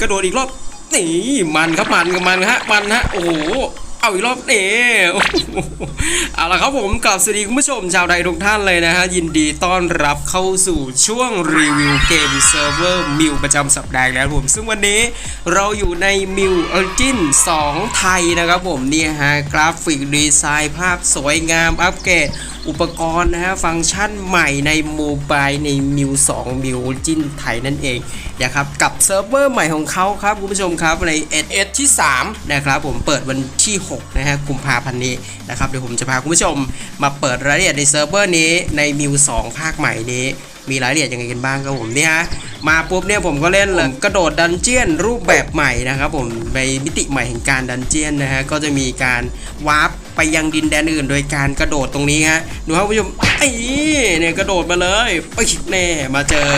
กระโดดอีกรอบนี่มันครับมันกับมันฮะมันฮะโอ้โห เอาอีกรอบเอ้โหเอาละครับผมกลับสวัสดีคุณผู้ชมชาวใดทุกท่านเลยนะฮะ ยินดีต้อนรับเข้าสู่ช่วงรีวิวเกมเซิร์ฟเวอร์มิวประจำสัปดาห์แล้วผม ซึ่งวันนี้เราอยู่ในมิวออริจิน2 ไทยนะครับผมเนี่ยฮะ กราฟิกดีไซน์ภาพสวยงามอัปเกรดอุปกรณ์นะฮะ ฟังก์ชันใหม่ในโมบายในมิว2มิวจินไทยนั่นเองนะครับกับเซิร์ฟเวอร์ใหม่ของเขาครับคุณผู้ชมครับใน SS ที่ 3 นะครับผมเปิดวันที่ 6 นะฮะกุมภาพันธ์นี้นะครับเดี๋ยวผมจะพาคุณผู้ชมมาเปิดรายละเอียดในเซิร์ฟเวอร์นี้ในมิว2ภาคใหม่นี้มีรายละเอียดยังไงกันบ้างครับผมเนี่ยฮะมาปุ๊บเนี่ยผมก็เล่นเลยกระโดดดันเจียนรูปแบบใหม่นะครับผมในมิติใหม่แห่งการดันเจียนนะฮะก็จะมีการวาร์ป ไปยังดินแดนอื่น โดยการกระโดดตรงนี้ฮะดูครับผู้ชมไอ้เนี่ยกระโดดมาเลยไปแน่มาเจอ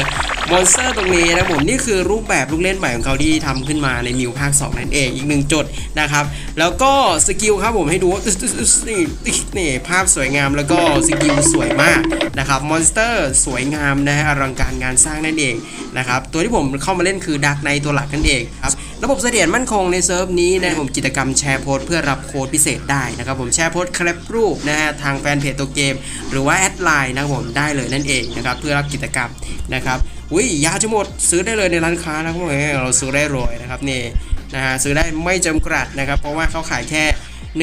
มอนสเตอร์ตรงนี้นะผมนี่คือรูปแบบลูกเล่นใหม่ของเขาที่ทำขึ้นมาในมิวภาค 2 นั่นเองอีกหนึ่งจุดนะครับ แล้วก็สกิลครับผมให้ดูว่านี่นี่ภาพสวยงามแล้วก็สกิลสวยมากนะครับมอนสเตอร์สวยงามนะฮะอลังการงานสร้างนั่นเองนะครับตัวที่ผมเข้ามาเล่นคือดักในตัวหลักนั่นเองครับ ระบบเสถียรมั่นคงในเซิร์ฟนี้นะผมกิจกรรมแชร์โพสเพื่อรับโค้ดพิเศษได้นะครับผมแชร์โพสคลิปรูปนะฮะทางแฟนเพจตัวเกม หรือว่าแอดไลน์นะผมได้เลยนั่นเองนะครับเพื่อรับกิจกรรมนะครับอุ้ยยาจะหมดซื้อได้เลยในร้านค้านะครับผมเราซื้อได้รวยนะครับนี่นะฮะซื้อได้ไม่จำกัดนะครับเพราะว่าเขาขายแค่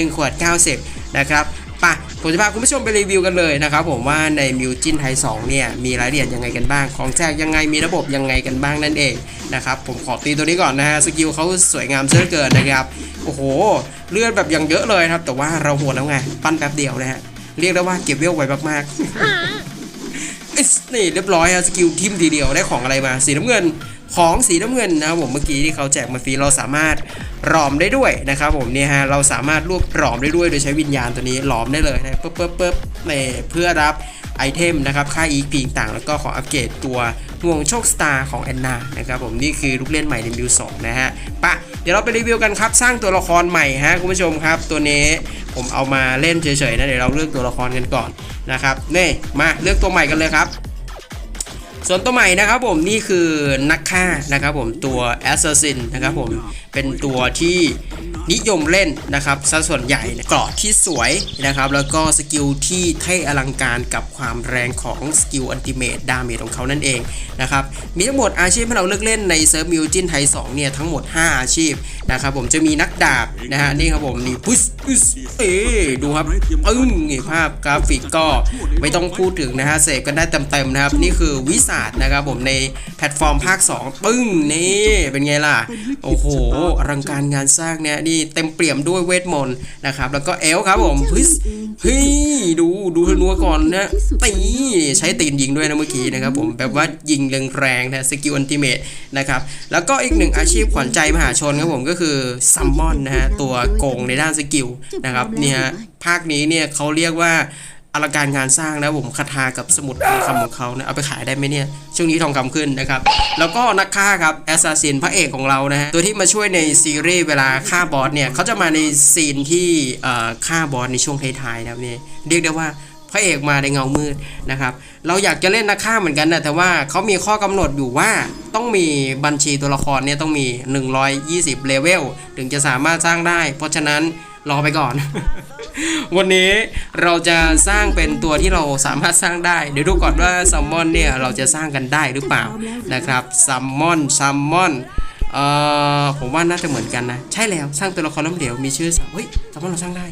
1 ขวด 90 นะครับไปะ ผมจะพาคุณผู้ชมไปรีวิวกันเลยนะครับผมว่าในมิวจินไทย2เนี่ยมีรายละเอียดยังไงกันบ้าง ของแจกยังไงมีระบบยังไงกันบ้างนั่นเองนะครับผมขอตีตัวนี้ก่อนนะฮะสกิลเขาสวยงามเสียเหลือเกินนะครับโอ้โห เลือดแบบยังเยอะเลยครับ แต่ว่าเราโหดแล้วไง ปั้นแป๊บเดียวนะฮะเรียกได้ว่าเก็บเวลไว้มากๆอิ๊สนี่เรียบร้อยอะสกิลทิมทีเดียวได้ของอะไรมาสีน้ำเงิน ของสีน้ำเงินนะครับผมเมื่อกี้ที่เขาแจกมาฟรีเราสามารถหลอมได้ด้วยนะครับผมเนี่ยฮะเราสามารถรวบหลอมได้ด้วยโดยใช้วิญญาณตัวนี้หลอมได้เลยนะปึ๊บปึ๊บปึ๊บนี่เพื่อรับไอเทมนะครับค่าอีกปีต่างแล้วก็ขออัปเกรดตัวห่วงโชคสตาร์ของแอนนานะครับผมนี่คือลูกเล่นใหม่ในมิวสองนะฮะปะเดี๋ยวเราไปรีวิวกันครับ สร้างตัวละครใหม่ฮะคุณผู้ชมครับ ตัวนี้ผมเอามาเล่นเฉยๆนะเดี๋ยวเราเลือกตัวละครกันก่อนนะครับนี่มาเลือกตัวใหม่กันเลยครับ ส่วนตัวใหม่นะครับผมนี่คือนักฆ่านะครับผมตัว Assassin นะครับผมเป็นตัวที่นิยมเล่นนะครับซะส่วนใหญ่เกราะที่สวยนะครับ แล้วก็สกิลที่เท่อลังการกับความแรงของสกิลอันติเมตดาเมจของเขานั่นเองนะครับมีทั้งหมดอาชีพให้เราเลือกเล่นในเซิร์ฟมิวจินไทย2เนี่ยทั้งหมด 5 อาชีพนะครับผมจะมีนักดาบนะฮะนี่ครับผมนี่ปุ๊สปุ๊สเอ้ดูครับปึ้งภาพกราฟิกก็ไม่ต้องพูดถึงนะฮะเสพกันได้เต็มๆนะครับนี่คือวิสาดนะครับผมในแพลตฟอร์มภาค 2 ปึ้งนี่เป็นไงล่ะ โอ้โหอลังการงานสร้างเนี่ยนี่เต็มเปี่ยมด้วยเวทมนต์นะครับแล้วก็เอลครับผมเฮ้ยเฮ้ยดูดูธนัวก่อนนะตีใช้ตีนยิงด้วยนะเมื่อกี้นะครับผมแบบว่ายิงแรงๆนะสกิลอันติเมตนะครับแล้วก็อีกหนึ่งอาชีพขวัญใจมหาชนครับผมก็คือซัมมอนนะฮะตัวโกงในด้านสกิลนะครับเนี่ยภาคนี้เนี่ยเขาเรียกว่า อลังการงานสร้างนะผมคาถากับสมุดทองคำของเขานะเอาไปขายได้ไหมเนี่ยช่วงนี้ทองคำขึ้นนะครับ แล้วก็นักฆ่าครับแอสซาซินพระเอกของเรานะฮะตัวที่มาช่วยในซีรีส์เวลาฆ่าบอสเนี่ยเขาจะมาในซีนที่ฆ่าบอสในช่วงท้ายๆนะครับนี่ยเรียกได้ว่าพระเอกมาในเงามืดนะครับ เราอยากจะเล่นนักฆ่าเหมือนกันนะแต่ว่าเขามีข้อกำหนดอยู่ว่าต้องมีบัญชีตัวละครเนี่ยต้องมี 120 เลเวลถึงจะสามารถสร้างได้ เพราะฉะนั้น รอไปก่อน วันนี้เราจะสร้างเป็นตัวที่เราสามารถสร้างได้ เดี๋ยวดูก่อนว่าซัมมอนเนี่ยเราจะสร้างกันได้หรือเปล่านะครับซัมมอนซัมมอนเอ่อผมว่าน่าจะเหมือนกันนะ ใช่แล้วสร้างตัวละครล้มเหลวมีชื่อสัมเฮ้ยซัมมอนเราสร้างได้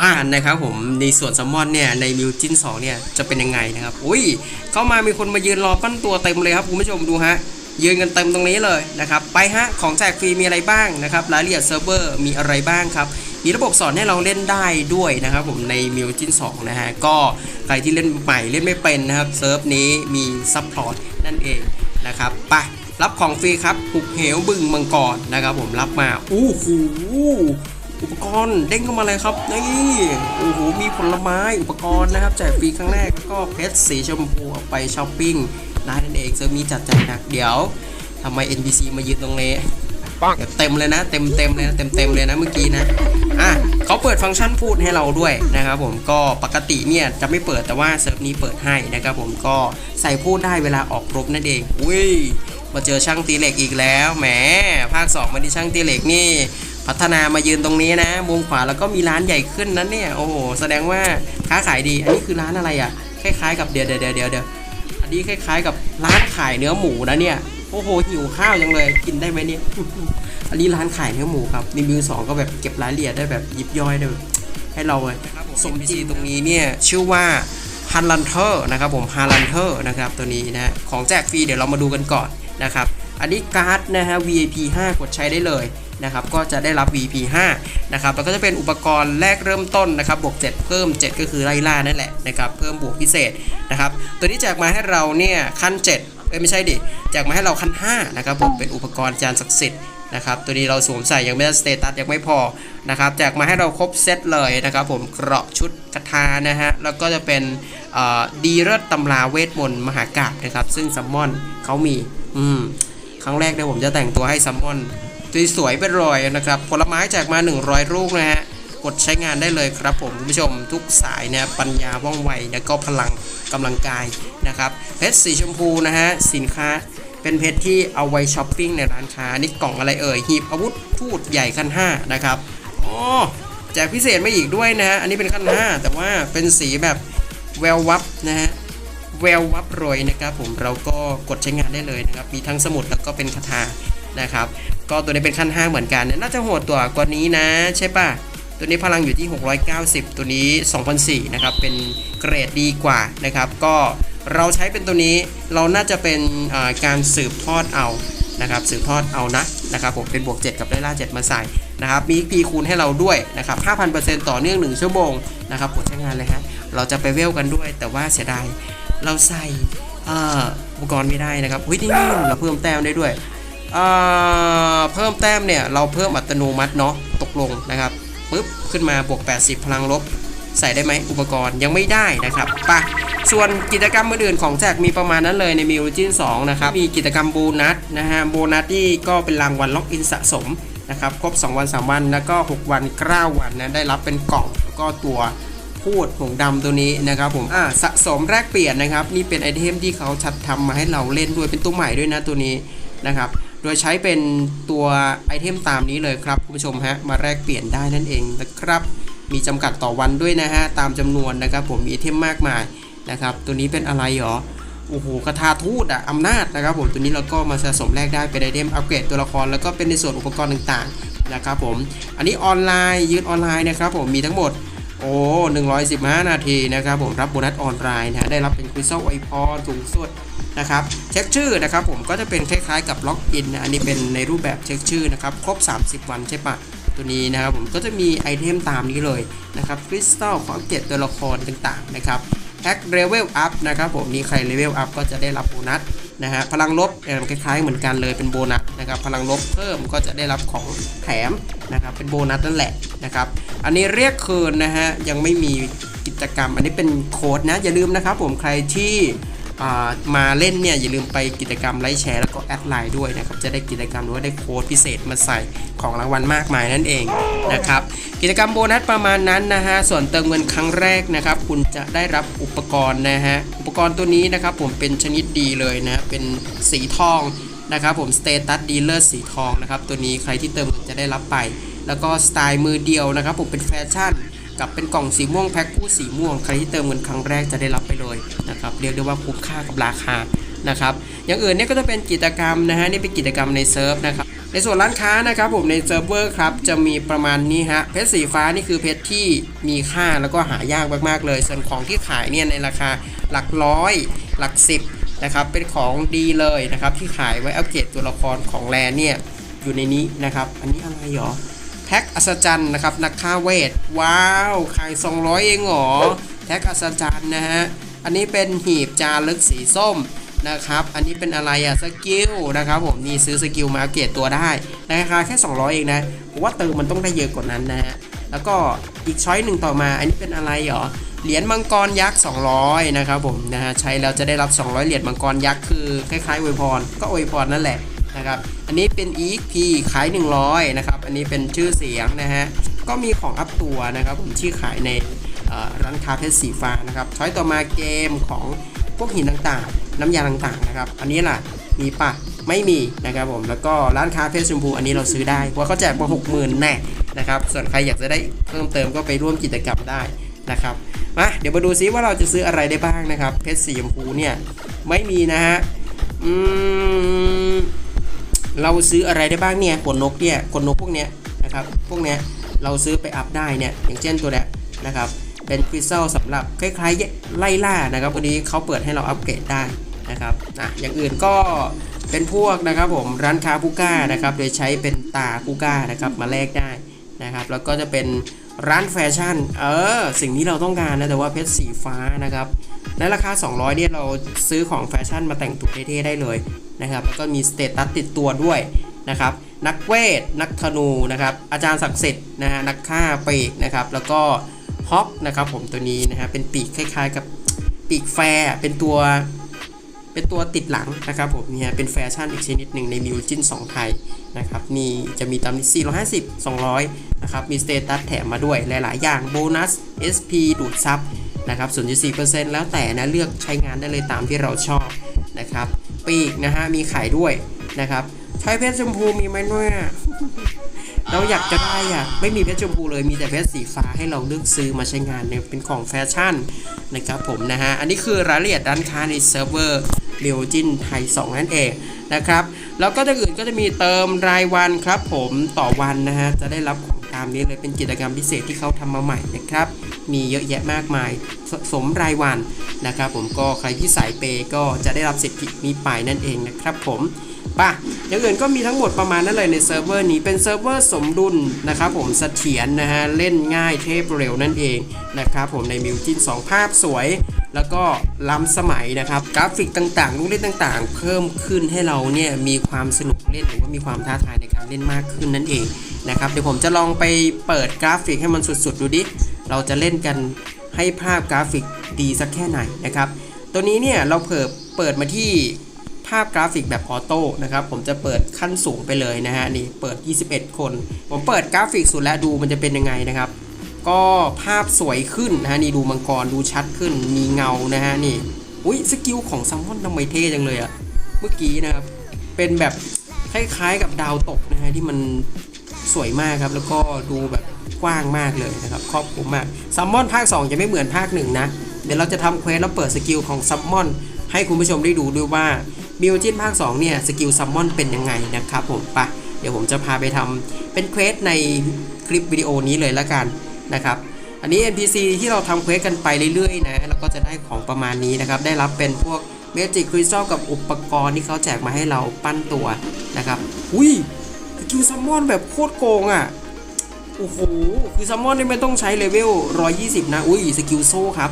อ่านะครับผมในส่วนซัมมอนเนี่ยในมิวจิน2เนี่ยจะเป็นยังไงนะครับอุ้ยเข้ามามีคนมายืนรอปั้นตัวเต็มเลยครับคุณผู้ชมดูฮะยืนกันเต็มตรงนี้เลยนะครับ ไปฮะ ของแจกฟรีมีอะไรบ้างนะครับ รายละเอียดเซิร์ฟเวอร์มีอะไรบ้างครับ มีระบบสอนให้เราเล่นได้ด้วยนะครับผมในมิวจิน2นะฮะก็ใครที่เล่นใหม่เล่นไม่เป็นนะครับเซิร์ฟนี้มีซัพพอร์ตนั่นเองนะครับไปรับของฟรีครับหุกเหวบึงมังกรนะครับผมรับมาอู้หูอุปกรณ์เด้งเข้ามาเลยครับนี่โอ้โหมีผลไม้อุปกรณ์นะครับแจกฟรีครั้งแรกก็เพชรสีชมพูเอาไปช้อปปิ้งได้นั่นเองเซิร์ฟนี้จัดใจหนักเดี๋ยวทำไม NPC มายืนตรงนี้ เดี๋ยวเต็มเลยนะ เต็มเต็มเลยนะเต็มเต็มเลยนะเมื่อกี้นะอะเขาเปิดฟังก์ชันพูดให้เราด้วยนะครับผมก็ปกติเนี่ยจะไม่เปิดแต่ว่าเซิร์ฟนี้เปิดให้นะครับผมก็ใส่พูดได้เวลาออกรบนั่นเองอุ้ยมาเจอช่างตีเหล็กอีกแล้วแหมภาค2มาที่ช่างตีเหล็กนี่ พัฒนามายืนตรงนี้นะมุมขวาแล้วก็มีร้านใหญ่ขึ้นนั้นเนี่ยโอ้โหแสดงว่าค้าขายดี อันนี้คือร้านอะไรอะคล้ายๆกับเดี๋ยวเดี๋ยวเดี๋ยวเดี๋ยวอันนี้คล้ายๆกับร้านขายเนื้อหมูนะเนี่ย โอ้โหหิวข้าวจังเลย กินได้ไหมเนี่ย อันนี้ร้านขายเนื้อหมูครับรีวิวสองก็แบบเก็บรายละเอียดได้แบบยิบย่อยได้แบบให้เราเลยสมจีตรงนี้เนี่ยชื่อว่าฮันลันเทอร์นะครับผมฮันลันเทอร์นะครับตัวนี้นะของแจกฟรีเดี๋ยวเรามาดูกันก่อนนะครับอันนี้การ์ดนะฮะ VIP 5 กดใช้ได้เลยนะครับก็จะได้รับ VIP 5นะครับแล้วก็จะเป็นอุปกรณ์แรกเริ่มต้นนะครับบวก 7 เพิ่ม 7 ก็คือไล่ล่านั่นแหละนะครับเพิ่มบวกพิเศษนะครับตัวนี้แจกมาให้เราเนี่ยขั้น 7 เอ้ยไม่ใช่ดิแจกมาให้เราขั้น5นะครับผมเป็นอุปกรณ์จานศักดิ์สิทธิ์นะครับตัวนี้เราสวมใส่ยังไม่ได้สเตตัสยังไม่พอนะครับแจกมาให้เราครบเซตเลยนะครับผมเกราะชุดกระทานะฮะแล้วก็จะเป็นดีเลิศตำราเวทมนต์มหากาบนะครับซึ่งซัมมอนเขามีอืมครั้งแรกเนี่ยผมจะแต่งตัวให้ซัมมอนสวยๆไปรอยนะครับผลไม้แจกมา 100 ลูกนะฮะกดใช้งานได้เลยครับผมคุณผู้ชมทุกสายเนี่ยปัญญาว่องไว แล้วก็พลังกำลังกาย นะครับเพชรสีชมพูนะฮะสินค้าเป็นเพชรที่เอาไว้ช้อปปิ้งในร้านค้านี่กล่องอะไรเอ่ยหีบอาวุธทูตใหญ่ขั้น5นะครับอ๋อแจกพิเศษมาอีกด้วยนะฮะอันนี้เป็นขั้น 5 แต่ว่าเป็นสีแบบแวววับนะฮะแวววับโรยนะครับผมเราก็กดใช้งานได้เลยนะครับ มีทั้งสมุดแล้วก็เป็นคาถานะครับ ก็ตัวนี้เป็นขั้น 5 เหมือนกัน น่าจะโหดตัวกว่านี้นะใช่ปะตัวนี้พลังอยู่ที่ 690 ตัวนี้ 2004นะครับเป็นเกรดดีกว่านะครับ ก็ เราใช้เป็นตัวนี้เราน่าจะเป็นการสืบทอดเอานะครับสืบทอดเอานะนะครับผมเป็นบวก 7 กับได้ล่า 7 มาใส่นะครับมี XP คูณให้เราด้วยนะครับ 5,000%ต่อเนื่อง 1 ชั่วโมงนะครับกดใช้งานเลยฮะเราจะไปเวลกันด้วย แต่ว่าเสียดายเราใส่อุปกรณ์ไม่ได้นะครับเฮ้ยนี่เราเพิ่มแต้มได้ด้วยเพิ่มแต้มเนี่ยเราเพิ่มอัตโนมัติเนาะตกลงนะครับปึ๊บขึ้นมาบวก 80 พลังลบ ใส่ได้ไหมอุปกรณ์ยังไม่ได้นะครับปะส่วนกิจกรรมอื่นๆของแจกมีประมาณนั้นเลยในมิวจิน2นะครับ มีกิจกรรมโบนัสนะฮะโบนัสที่ก็เป็นรางวัลล็อกอินสะสมนะครับครบ 2 วัน 3 วัน แล้วก็ 6 วัน 9 วันนะได้รับเป็นกล่องแล้วก็ตัวพูดผงดำตัวนี้นะครับผมอ่าสะสมแรกเปลี่ยนนะครับ นี่เป็นไอเทมที่เขาชัดทำมาให้เราเล่นด้วยเป็นตัวใหม่ด้วยนะตัวนี้นะครับโดยใช้เป็นตัวไอเทมตามนี้เลยครับคุณผู้ชมฮะมาแลกเปลี่ยนได้นั่นเองนะครับ มีจำกัดต่อวันด้วยนะฮะ ตามจำนวนนะครับผมมีไอเทมมากมายนะครับ ตัวนี้เป็นอะไรหรอ โอ้โหคาถาทูตอะอำนาจนะครับผม ตัวนี้เราก็มาสะสมแลกได้เป็นไอเทมอัปเกรดตัวละคร แล้วก็เป็นในส่วนอุปกรณ์ต่างๆนะครับผม อันนี้ออนไลน์ยืนออนไลน์นะครับผม มีทั้งหมดโอ้115 นาทีนะครับผมรับโบนัสออนไลน์นะได้รับเป็นคริสตัลไอพอสูงสุดนะครับเช็คชื่อนะครับผมก็จะเป็นคล้ายๆกับล็อกอินนะอันนี้เป็นในรูปแบบเช็คชื่อนะครับครบ 30 วันใช่ปะ ตัวนี้นะครับผมก็จะมีไอเทมตามนี้เลยนะครับคริสตัลของเกรดตัวละครต่างๆนะครับแพ็คเลเวลอัพนะครับผมมีใครเลเวลอัพก็จะได้รับโบนัสนะฮะพลังลบคล้ายๆเหมือนกันเลยเป็นโบนัสนะครับพลังลบเพิ่มก็จะได้รับของแถมนะครับเป็นโบนัสนั่นแหละนะครับอันนี้เรียกคืนนะฮะยังไม่มีกิจกรรม อันนี้เป็นโค้ดนะอย่าลืมนะครับผมใครที่ มาเล่นเนี่ยอย่าลืมไปกิจกรรมไลค์แชร์แล้วก็แอดไลน์ด้วยนะครับจะได้กิจกรรมหรือว่าได้โค้ดพิเศษมาใส่ของรางวัลมากมายนั่นเองนะครับกิจกรรมโบนัสประมาณนั้นนะฮะส่วนเติมเงินครั้งแรกนะครับ คุณจะได้รับอุปกรณ์นะฮะอุปกรณ์ตัวนี้นะครับผมเป็นชนิดดีเลยนะเป็นสีทองนะครับผมสเตตัสดีลเลอร์สีทองนะครับตัวนี้ใครที่เติมเงินจะได้รับไป แล้วก็สไตล์มือเดียวนะครับผมเป็นแฟชั่น กับเป็นกล่องสีม่วงแพ็คคู่สีม่วงใครที่เติมเงินครั้งแรกจะได้รับไปเลยนะครับเรียกได้ว่าคุ้มค่ากับราคานะครับอย่างอื่นเนี่ยก็จะเป็นกิจกรรมนะฮะนี่เป็นกิจกรรมในเซิร์ฟนะครับในส่วนร้านค้านะครับผมในเซิร์ฟเวอร์ครับจะมีประมาณนี้ฮะเพชรสีฟ้านี่คือเพชรที่มีค่าแล้วก็หายากมากๆเลย ส่วนของที่ขายเนี่ยในราคาหลักร้อยหลักสิบนะครับเป็นของดีเลยนะครับที่ขายไว้อัปเกรดตัวละครของแลเนี่ยอยู่ในนี้นะครับ อันนี้อะไรหรอ แท็กอัศจรรย์นะครับนักฆ่าเวท ว้าวขาย 200 เองเหรอแท็กอัศจรรย์นะฮะอันนี้เป็นหีบจารึกสีส้มนะครับ อันนี้เป็นอะไรอะสกิลนะครับผมนี่ซื้อสกิลมาอัปเกรดตัวได้ในราคาแค่ 200 เองนะผมว่าเติมมันต้องได้เยอะกว่านั้นนะฮะแล้วก็อีกช้อยหนึ่งต่อมา อันนี้เป็นอะไรหรอเหรียญมังกรยักษ์ 200 นะครับผมนะฮะใช้แล้วจะได้รับ 200 เหรียญมังกรยักษ์คือคล้ายๆอวยพรก็อวยพรนั่นแหละ นะครับ อันนี้เป็น EXP ขาย 100 นะครับ อันนี้เป็นชื่อเสียงนะฮะ ก็มีของอัพตัวนะครับผมที่ขายในร้านค้าเพชรสีฟ้านะครับ ช้อยต่อมาเกมของพวกหินต่างๆ น้ำยาต่างๆนะครับ อันนี้ล่ะ มีปะไม่มีนะครับผม แล้วก็ร้านค้าเพชรชมพูอันนี้เราซื้อได้เพราะเขาแจกมาหกหมื่นแน่นะครับ ส่วนใครอยากจะได้เพิ่มเติมก็ไปร่วมกิจกรรมได้นะครับ มาเดี๋ยวมาดูซิว่าเราจะซื้ออะไรได้บ้างนะครับ เพชรสีชมพูเนี่ยไม่มีนะฮะ อืม เราซื้ออะไรได้บ้างเนี่ยขนนกเนี่ยขนนกพวกเนี้ยนะครับพวกเนี้ยเราซื้อไปอัพได้เนี่ยอย่างเช่นตัวเนี้ยนะครับเป็นคริสตัลสำหรับคล้ายๆไล่ล่านะครับวันนี้เขาเปิดให้เราอัปเกรดได้นะครับอะอย่างอื่นก็เป็นพวกนะครับผมร้านค้าผู้กล้านะครับโดยใช้เป็นตาผู้กล้านะครับมาแลกได้นะครับแล้วก็จะเป็นร้านแฟชั่นเออสิ่งที่เราต้องการนะแต่ว่าเพชรสีฟ้านะครับในราคา 200เนี่ยเราซื้อของแฟชั่นมาแต่งตัวเท่ๆได้เลย นะครับแล้วก็มีสเตตัสติดตัวด้วยนะครับนักเวท นักธนูนะครับอาจารย์ศักดิ์สิทธิ์นะฮะนักฆ่าปีกนะครับแล้วก็ฮอกนะครับผมตัวนี้นะฮะเป็นปีกคล้ายๆกับปีกแฟร์เป็นตัวเป็นตัวติดหลังนะครับผมเนี่ยเป็นแฟชั่นอีกชนิดหนึ่งในมิวจิน2ไทยนะครับมีจะมีตามนี้450 200นะครับมีสเตตัสแถมมาด้วยหลาย ๆ อย่างโบนัส SP ดูดซับนะครับ0.4%แล้วแต่นะเลือกใช้งานได้เลยตามที่เราชอบนะครับ ปีกนะฮะ มีขายด้วยนะครับใช้เพชรชมพูมีไหมเนี่ยเราอยากจะได้อะไม่มีเพชรชมพูเลยมีแต่เพชรสีฟ้าให้เราเลือกซื้อมาใช้งานเนี่ยเป็นของแฟชั่นนะครับผมนะฮะ อันนี้คือรายละเอียดด้านค้าในเซิร์ฟเวอร์เรียวจินไทย 2 นั่นเองนะครับ แล้วก็ถ้าอื่นก็จะมีเติมรายวันครับผมต่อวันนะฮะ จะได้รับของตามนี้เลยเป็นกิจกรรมพิเศษที่เขาทำมาใหม่นะครับ มีเยอะแยะมากมายสสมรายวันนะครับผมก็ใครที่สายเปก็จะได้รับสิทธินี้ไปนั่นเองนะครับผมป่ะอย่างอื่นก็มีทั้งหมดประมาณนั้นเลยในเซิร์ฟเวอร์นี้เป็นเซิร์ฟเวอร์สมดุลนะครับผมเสถียรนะฮะเล่นง่ายเทพเร็วนั่นเองนะครับผมในมิวจิน2 ภาพสวย แล้วก็ล้ำสมัยนะครับ กราฟิกต่างๆลูกเล่นต่างๆ เพิ่มขึ้นให้เราเนี่ยมีความสนุกเล่นหรือว่ามีความท้าทายในการเล่นมากขึ้นนั่นเองนะครับเดี๋ยวผมจะลองไปเปิดกราฟิกให้มันสุดๆดูดิ เราจะเล่นกันให้ภาพกราฟิกดีสักแค่ไหนนะครับ ตัวนี้เนี่ยเราเปิดเปิดมาที่ภาพกราฟิกแบบออโต้นะครับ ผมจะเปิดขั้นสูงไปเลยนะฮะนี่เปิด 21 คน ผมเปิดกราฟิกสุดแล้วดูมันจะเป็นยังไงนะครับ ก็ภาพสวยขึ้นนะฮะนี่ดูมังกรดูชัดขึ้น มีเงานะฮะนี่อุ้ยสกิลของซัมมอนทำไมเท่จังเลยอะเมื่อกี้นะครับเป็นแบบคล้ายๆกับดาวตกนะฮะที่มัน สวยมากครับ แล้วก็ดูแบบกว้างมากเลยนะครับครอบคลุมมากซัมมอนภาค 2 จะไม่เหมือนภาค 1 นะ เดี๋ยวเราจะทำเควสแล้วเปิดสกิลของซัมมอนให้คุณผู้ชมได้ดูด้วยว่ามิวจินภาค 2 เนี่ย สกิลซัมมอนเป็นยังไงนะครับผมไปะเดี๋ยวผมจะพาไปทำเป็นเควสในคลิปวิดีโอนี้เลยละกันนะครับอันนี้ NPC ที่เราทำเควสกันไปเรื่อยๆนะเราก็จะได้ของประมาณนี้นะครับ ได้รับเป็นพวกเมจิกคริสตัลกับอุปกรณ์ที่เขาแจกมาให้เราปั้นตัวนะครับ อุ้ย กิลซัมมอนแบบโคตรโกงอะ โอ้โห คือซัมมอนนี่ไม่ต้องใช้เลเวล 120 นะ อุ้ย สกิลโซ่ครับ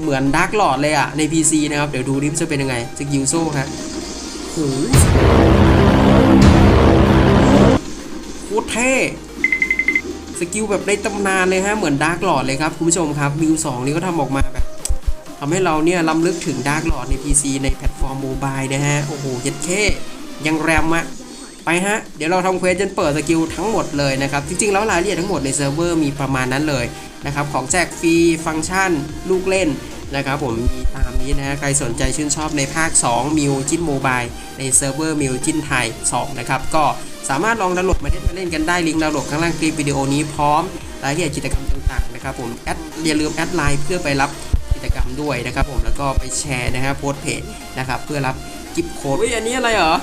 เหมือนดาร์กหลอดเลยอะใน PC นะครับ เดี๋ยวดูดิมจะเป็นยังไง สกิลโซ่ครับโอ้โหโคตรเท่สกิลแบบในตำนานเลยฮะ เหมือนดาร์กหลอดเลยครับคุณผู้ชมครับวิว2นี่ก็ทำออกมาแบบทำให้เราเนี่ยล้ำลึกถึงดาร์กหลอดใน PC ในแพลตฟอร์มโมบายนะฮะ โอ้โหเย็ดเท่ยังแรมอะ ไปฮะ เดี๋ยวเราทำเควสจนเปิดสกิลทั้งหมดเลยนะครับ จริงๆ แล้วรายละเอียดทั้งหมดในเซิร์ฟเวอร์มีประมาณนั้นเลยนะครับ ของแจกฟรี ฟังก์ชัน ลูกเล่นนะครับผมมีตามนี้นะฮะใครสนใจชื่นชอบในภาค 2 มิวจินโมบายในเซิร์ฟเวอร์มิวจินไทย 2 นะครับ ก็สามารถลองดาวน์โหลดมาเล่นมาเล่นกันได้ลิงก์ดาวน์โหลดข้างล่างคลิปวิดีโอนี้พร้อมรายละเอียดกิจกรรมต่างๆนะครับผมแอดอย่าลืมแอดไลน์เพื่อไปรับกิจกรรมด้วยนะครับผมแล้วก็ไปแชร์นะฮะโพสเพจนะครับเพื่อรับกิฟต์โค้ดเฮ้ยอันนี้อะไรเหรอ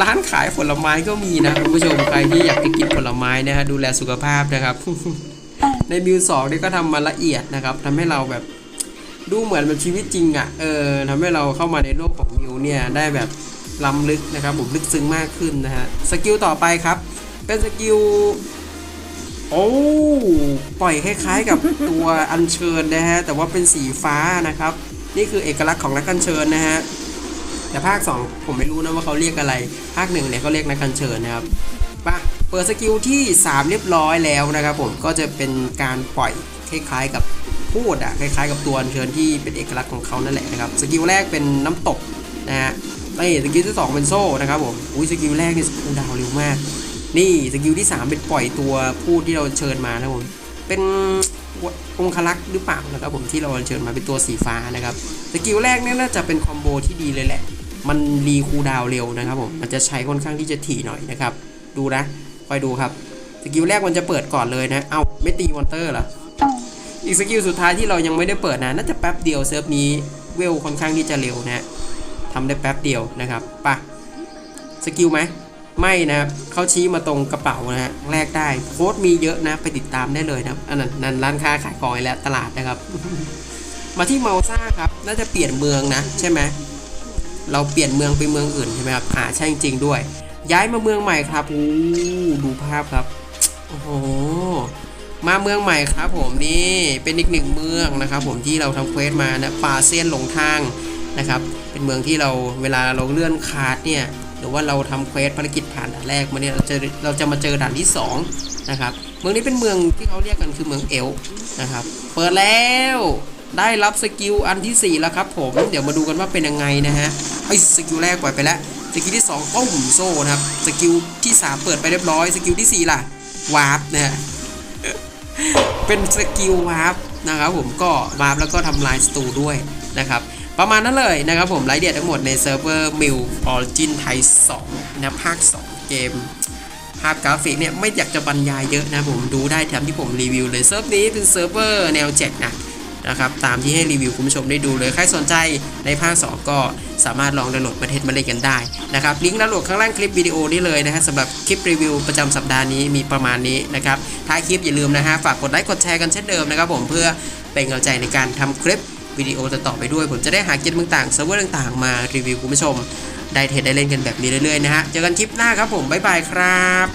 ร้านขายผลไม้ก็มีนะคุณผู้ชมใครที่อยากจะกินผลไม้นะฮะดูแลสุขภาพนะครับ ในมิวสองนี่ก็ทำมาละเอียดนะครับทำให้เราแบบดูเหมือนแบบชีวิตจริงอะ่ะเออทำให้เราเข้ามาในโลกของมิวเนี่ยได้แบบล้ำลึกนะครับผมลึกซึ้งมากขึ้นนะฮะสกิลต่อไปครับ เป็นสกิลโอ้ปล่อยคล้ายๆ กับตัวอัญเชิญนะฮะแต่ว่าเป็นสีฟ้านะครับ นี่คือเอกลักษณ์ของนักอัญเชิญนะฮะ แต่ภาค 2 ผมไม่รู้นะว่าเขาเรียกอะไร ภาคหนึ่งเนี่ยเขาเรียกนักการเชิญนะครับปะเปิดสกิลที่ 3 เรียบร้อยแล้วนะครับผมก็จะเป็นการปล่อยคล้ายๆกับพูดอะคล้ายๆกับตัวอัญเชิญที่เป็นเอกลักษณ์ของเขานั่นแหละนะครับสกิลแรกเป็นน้ำตกนะฮะนี่สกิลที่ 2 เป็นโซ่นะครับผมอุ้ยสกิลแรกเนี่คูดาวเร็วมาก นี่สกิลที่ 3 เป็นปล่อยตัวพูดที่เราเชิญมานะผมเป็นองคลักษ์หรือเปล่านะครับผมที่เราเชิญมาเป็นตัวสีฟ้านะครับสกิลแรกนี่น่าจะเป็นคอมโบที่ดีเลยแหละ มันรีคูดาวเร็วนะครับผมมันจะใช้ค่อนข้างที่จะถี่หน่อยนะครับ ดูนะคอยดูครับสกิลแรกมันจะเปิดก่อนเลยนะ เอ้าไม่ตีมอนเตอร์เหรออีกสกิลสุดท้ายที่เรายังไม่ได้เปิดนะน่าจะแป๊บเดียวเซิร์ฟนี้เวลค่อนข้างที่จะเร็วนะทำได้แป๊บเดียวนะครับปะสกิลไหมไม่นะครับเขาชี้มาตรงกระเป๋านะฮะแลกได้โค้ดมีเยอะนะไปติดตามได้เลยนะอันนั้นนั่นร้านค้าขายของแล้วตลาดนะครับ มาที่เมาซ่าครับ น่าจะเปลี่ยนเมืองนะ ใช่ไหม เราเปลี่ยนเมืองไปเมืองอื่นใช่ไหมครับอ่าใช่จริงๆด้วย ย้ายมาเมืองใหม่ครับอู้ดูภาพครับโอ้โหมาเมืองใหม่ครับ ผมนี่เป็นอีกหนึ่งเมืองนะครับ ผมที่เราทำเควสมานะป่าเซียนหลงทางนะครับ เป็นเมืองที่เราเวลาเราเลื่อนคาร์ดเนี่ยหรือว่าเราทำเควสภารกิจผ่านด่านแรกมาเนี่ยเราจะเราจะมาเจอด่านที่สองนะครับเมืองนี้เป็นเมืองที่เขาเรียกกันคือเมืองเอล์นะครับ เปิดแล้ว ได้รับสกิลอันที่ 4 แล้วครับผมเดี๋ยวมาดูกันว่าเป็นยังไงนะฮะไอ้สกิลแรกปล่อยไปแล้วสกิลที่2ก็หุ่มโซ่นะครับสกิลที่ 3 เปิดไปเรียบร้อยสกิลทีสี่ 4 ล่ะวาร์ปนะฮะเป็นสกิลวาร์ปนะครับผมก็วาร์ปแล้วก็ทำลายสตูด้วยนะครับประมาณนั้นเลยนะครับผมไลฟ์เดียทั้งหมดในเซิร์ฟเวอร์มิลออริจินไทย2นะภาค 2 เกมภาพกราฟิกเนี่ยไม่อยากจะบรรยายเยอะนะผมดูได้แถมที่ผมรีวิวเลยเซิร์ฟนี้เป็นเซิร์ฟเวอร์แนวแจกนะ นะครับตามที่ให้รีวิวคุณผู้ชมได้ดูเลยใครสนใจในภาค 2 ก็สามารถลองดาวน์โหลดประเทศมาเล่นกันได้นะครับลิงก์ดาวน์โหลดข้างล่างคลิปวิดีโอนี้เลยนะฮะสำหรับคลิปรีวิวประจำสัปดาห์นี้มีประมาณนี้นะครับท้ายคลิปอย่าลืมนะฮะฝากกดไลค์กดแชร์กันเช่นเดิมนะครับผมเพื่อเป็นกำลังใจในการทำคลิปวิดีโอต่อไปด้วย ผมจะได้หาเกมต่างๆเซิร์ฟเวอร์ต่างๆ มารีวิวคุณผู้ชม ได้เทรดได้เล่นกันแบบนี้เรื่อยๆนะฮะเจอกันคลิปหน้าครับผมบ๊ายบายครับ